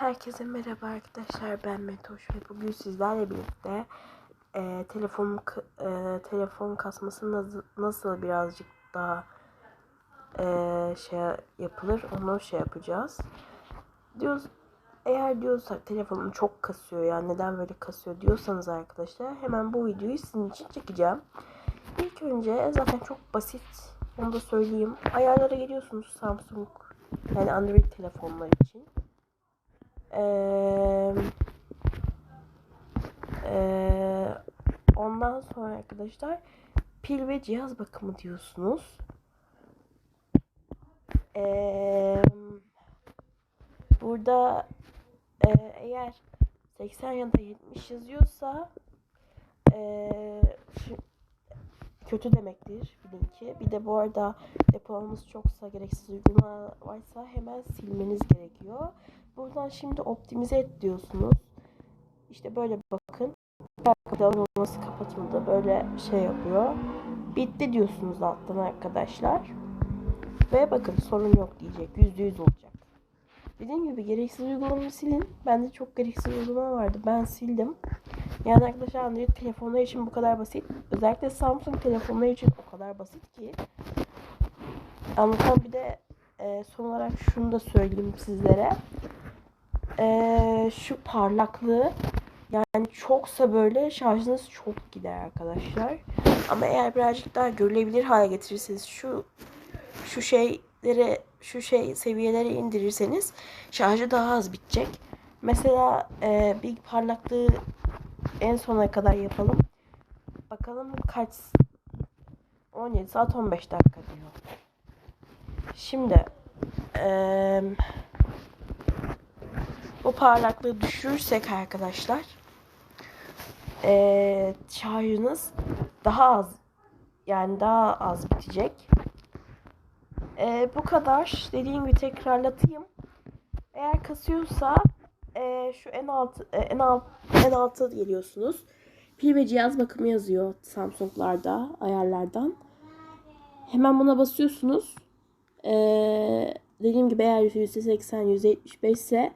Herkese merhaba arkadaşlar ben Metoş ve bugün sizlerle birlikte e, telefon e, telefon kasması nasıl, nasıl birazcık daha e, şey yapılır onu şey yapacağız. Diyoruz eğer diyorsak telefonum çok kasıyor ya neden böyle kasıyor diyorsanız arkadaşlar hemen bu videoyu sizin için çekeceğim. İlk önce zaten çok basit onu da söyleyeyim. Ayarlara geliyorsunuz Samsung yani Android telefonlar için. Ondan sonra arkadaşlar pil ve cihaz bakımı diyorsunuz. Ee, burada e, eğer 80 ya da 70 yazıyorsa e, kötü demektir bilin ki. Bir de bu arada depolamamız çoksa gereksiz uygulama varsa hemen silmeniz gerekiyor. Buradan şimdi optimize et diyorsunuz. İşte böyle bakın. Kapatılması kapatıldı. Böyle şey yapıyor. Bitti diyorsunuz alttan arkadaşlar. Ve bakın sorun yok diyecek. Yüzde yüz olacak. Dediğim gibi gereksiz uygulamayı silin. Bende çok gereksiz uygulama vardı. Ben sildim. Yani arkadaşlar Android telefonlar için bu kadar basit. Özellikle Samsung telefonlar için o kadar basit ki. Anlatan bir de e, son olarak şunu da söyleyeyim sizlere e, şu parlaklığı yani çoksa böyle şarjınız çok gider arkadaşlar. Ama eğer birazcık daha görülebilir hale getirirseniz şu şu şeyleri şu şey seviyelere indirirseniz şarjı daha az bitecek. Mesela e, bir parlaklığı en sona kadar yapalım. Bakalım kaç 17 saat 15 dakika diyor. Şimdi eee bu parlaklığı düşürürsek arkadaşlar ee, şarjınız daha az yani daha az bitecek. Ee, bu kadar. Dediğim gibi tekrarlatayım. Eğer kasıyorsa e, şu en alt e, en alt en alta geliyorsunuz. Pil ve cihaz bakımı yazıyor Samsung'larda ayarlardan. Hemen buna basıyorsunuz. Ee, dediğim gibi eğer %80 %75 ise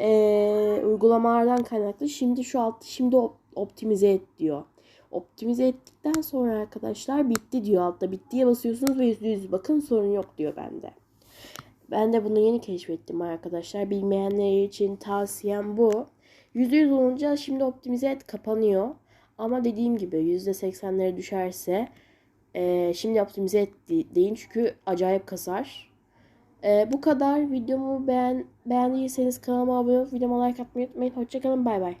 e, uygulamalardan kaynaklı şimdi şu alt şimdi optimize et diyor. Optimize ettikten sonra arkadaşlar bitti diyor altta. Bittiye basıyorsunuz ve %100 bakın sorun yok diyor bende. Ben de bunu yeni keşfettim arkadaşlar. Bilmeyenler için tavsiyem bu. %100 olunca şimdi optimize et kapanıyor. Ama dediğim gibi %80'lere düşerse e, şimdi optimize et deyin çünkü acayip kasar. Ee, bu kadar. Videomu beğen beğendiyseniz kanalıma abone olup videoma like atmayı unutmayın. Hoşçakalın. Bay bay.